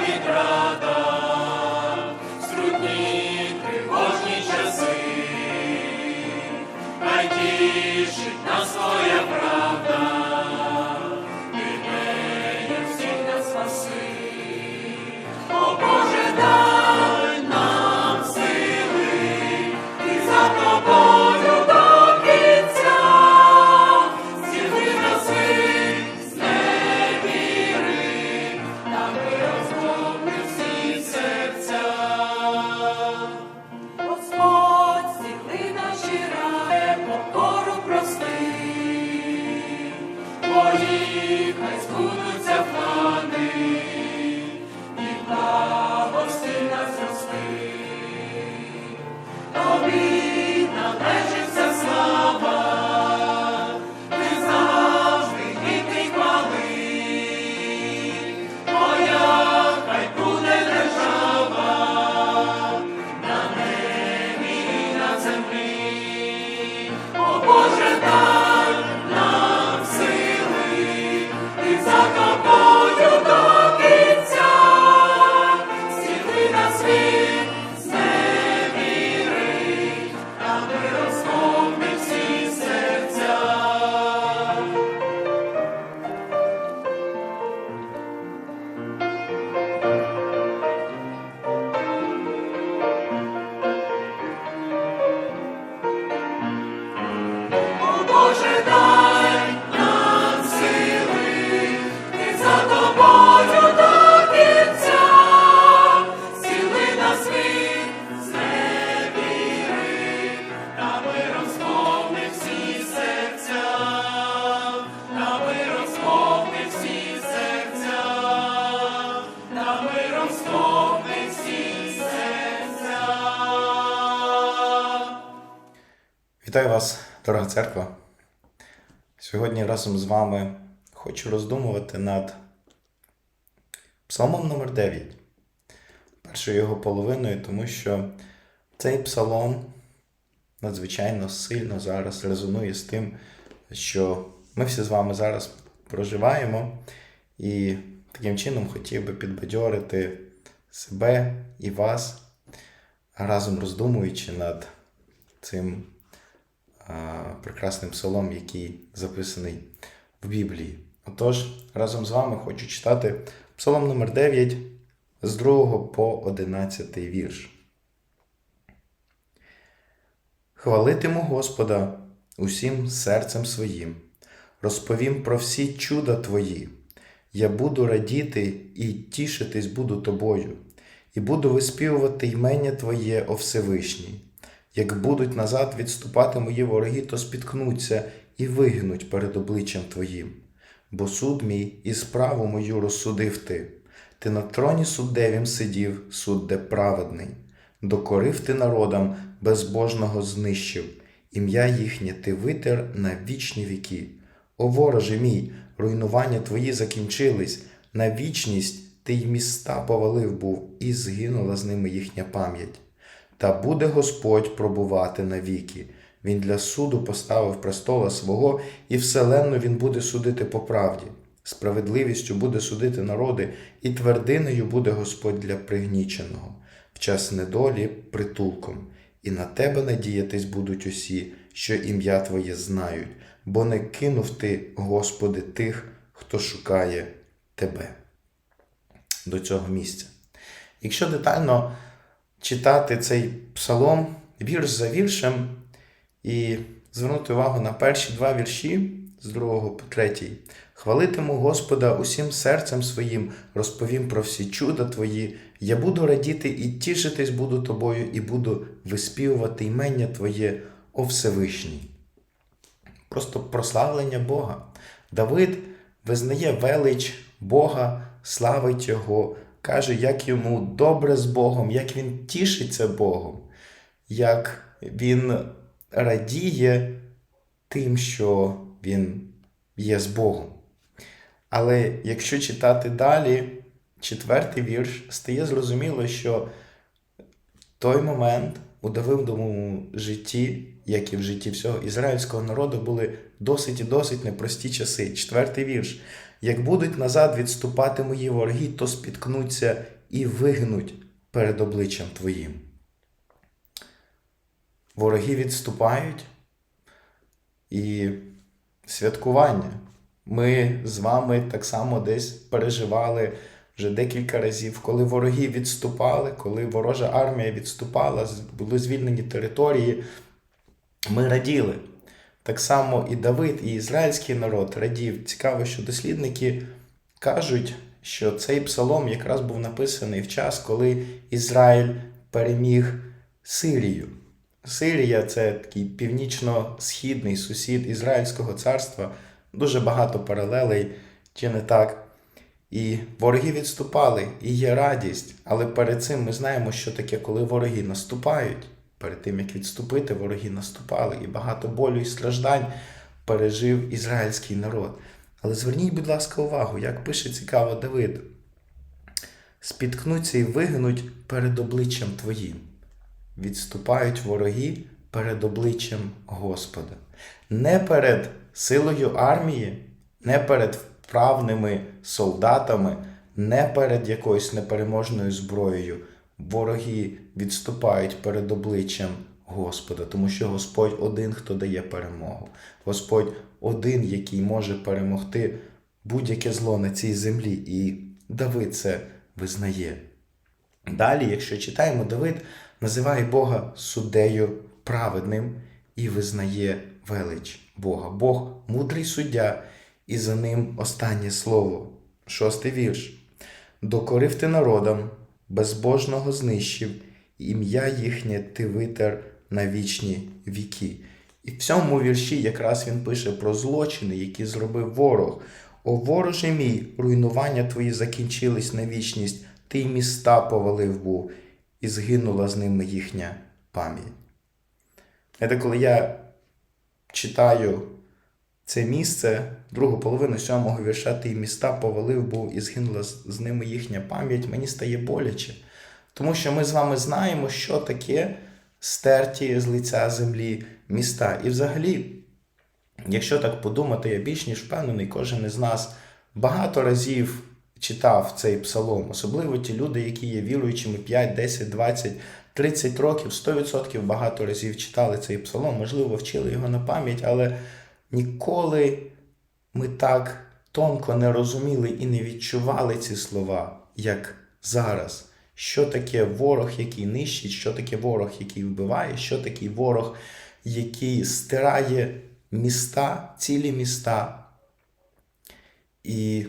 наша Вітаю вас, дорога церква. Сьогодні разом з вами хочу роздумувати над псалмом номер 9, першою його половиною, тому що цей псалом надзвичайно сильно зараз резонує з тим, що ми всі з вами зараз проживаємо, і таким чином хотів би підбадьорити себе і вас, разом роздумуючи над цим прекрасним псалом, який записаний в Біблії. Отож, разом з вами хочу читати псалом номер 9 з 2 по 11 вірш. Хвалитиму Господа усім серцем своїм, розповім про всі чуда Твої. Я буду радіти і тішитись буду тобою, і буду виспівувати ймення Твоє, о Всевишній. Як будуть назад відступати мої вороги, то спіткнуться і вигинуть перед обличчям Твоїм. Бо суд мій і справу мою розсудив ти. Ти на троні суддевім сидів, судде праведний. Докорив ти народам, безбожного знищив, ім'я їхнє ти витер на вічні віки. О вороже мій, руйнування твої закінчились, на вічність ти й міста повалив був, і згинула з ними їхня пам'ять. Та буде Господь пробувати навіки. Він для суду поставив престола свого, і вселенну він буде судити по правді. Справедливістю буде судити народи, і твердиною буде Господь для пригніченого. В час недолі притулком, і на тебе надіятись будуть усі, що ім'я Твоє знають, бо не кинув ти, Господи, тих, хто шукає Тебе. До цього місця. Якщо детально читати цей псалом вірш за віршем і звернути увагу на перші два вірші з другого по третій. Хвалитиму Господа усім серцем своїм, розповім про всі чуда Твої. Я буду радіти і тішитись буду тобою, і буду виспівувати ймення Твоє, о Всевишній. Просто прославлення Бога. Давид визнає велич Бога, славить Його, каже, як йому добре з Богом, як він тішиться Богом, як він радіє тим, що він є з Богом. Але якщо читати далі, четвертий вірш, стає зрозуміло, що той момент у Давидовому житті, як і в житті всього ізраїльського народу, були досить і досить непрості часи. Четвертий вірш. Як будуть назад відступати мої вороги, то спіткнуться і вигнуть перед обличчям Твоїм. Вороги відступають і святкування. Ми з вами так само десь переживали вже декілька разів, коли вороги відступали, коли ворожа армія відступала, були звільнені території. Ми раділи. Так само і Давид, і ізраїльський народ радів. Цікаво, що дослідники кажуть, що цей псалом якраз був написаний в час, коли Ізраїль переміг Сирію. Сирія це такий північно-східний сусід Ізраїльського царства. Дуже багато паралелей, чи не так. І вороги відступали, і є радість. Але перед цим ми знаємо, що таке, коли вороги наступають. Перед тим як відступити, вороги наступали, і багато болю і страждань пережив ізраїльський народ. Але зверніть, будь ласка, увагу, як пише цікаво Давид: спіткнуться і вигинуть перед обличчям Твоїм. Відступають вороги перед обличчям Господа. Не перед силою армії, не перед вправними солдатами, не перед якоюсь непереможною зброєю. Вороги відступають перед обличчям Господа, тому що Господь один, хто дає перемогу. Господь один, який може перемогти будь-яке зло на цій землі. І Давид це визнає. Далі, якщо читаємо, Давид називає Бога суддею праведним і визнає велич Бога. Бог мудрий суддя, і за ним останнє слово. Шостий вірш. Докорив ти народам, безбожного знищив, ім'я їхнє ти витер на вічні віки. І в цьому вірші якраз він пише про злочини, які зробив ворог. О вороже мій, руйнування твої закінчились на вічність, ти міста повалив був, і згинула з ними їхня пам'ять. Це коли я читаю це місце, другу половину сьомого вірша, ти міста повалив був, і згинула з ними їхня пам'ять, мені стає боляче. Тому що ми з вами знаємо, що таке стерті з лиця землі міста. І взагалі, якщо так подумати, я більш ніж впевнений, кожен із нас багато разів читав цей псалом, особливо ті люди, які є віруючими 5, 10, 20, 30 років, 100% багато разів читали цей псалом, можливо, вчили його на пам'ять, але ніколи ми так тонко не розуміли і не відчували ці слова, як зараз. Що таке ворог, який нищить, що таке ворог, який вбиває, що таке ворог, який стирає міста, цілі міста. І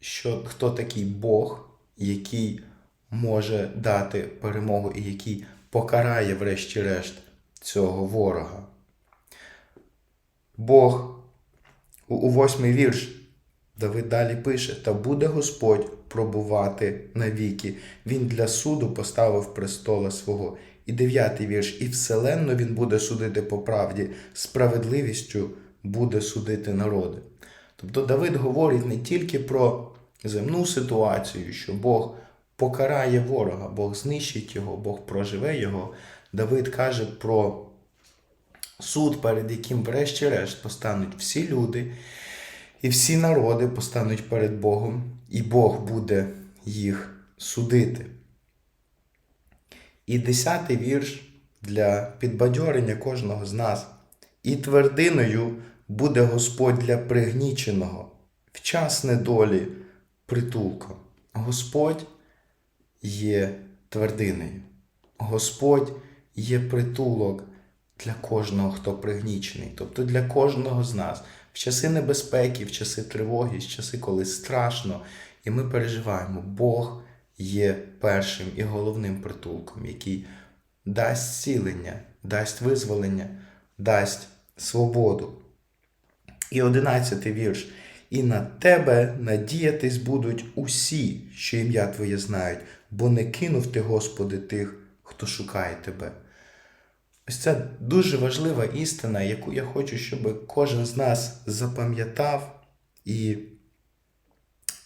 що хто такий Бог, який може дати перемогу і який покарає, врешті-решт, цього ворога. Бог у, восьмий вірш Давид далі пише: Та буде Господь пробувати навіки. Він для суду поставив престола свого. І дев'ятий вірш. І вселенно він буде судити по правді, справедливістю буде судити народи. Тобто Давид говорить не тільки про земну ситуацію, що Бог покарає ворога, Бог знищить його, Бог проживе його. Давид каже про суд, перед яким, врешті-решт, постануть всі люди, і всі народи постануть перед Богом, і Бог буде їх судити. І десятий вірш для підбадьорення кожного з нас. І твердиною буде Господь для пригніченого, в час недолі притулком. Господь є твердиною. Господь є притулок для кожного, хто пригнічений, тобто для кожного з нас. В часи небезпеки, в часи тривоги, в часи, коли страшно, і ми переживаємо, Бог є першим і головним притулком, який дасть зцілення, дасть визволення, дасть свободу. І одинадцятий вірш. І на тебе надіятись будуть усі, що ім'я Твоє знають, бо не кинув ти, Господи, тих, хто шукає тебе. Ось це дуже важлива істина, яку я хочу, щоб кожен з нас запам'ятав і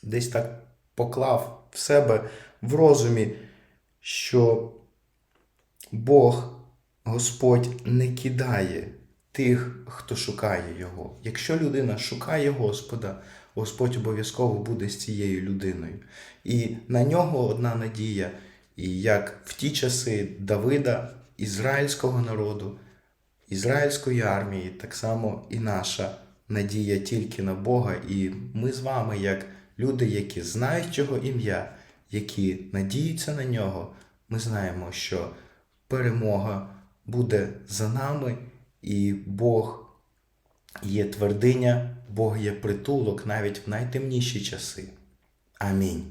десь так поклав в себе в розумі, що Бог, Господь не кидає тих, хто шукає Його. Якщо людина шукає Господа, Господь обов'язково буде з цією людиною. І на нього одна надія, і як в ті часи Давида, ізраїльського народу, ізраїльської армії, так само і наша надія тільки на Бога. І ми з вами, як люди, які знають Його ім'я, які надіються на нього, ми знаємо, що перемога буде за нами, і Бог є твердиня, Бог є притулок навіть в найтемніші часи. Амінь.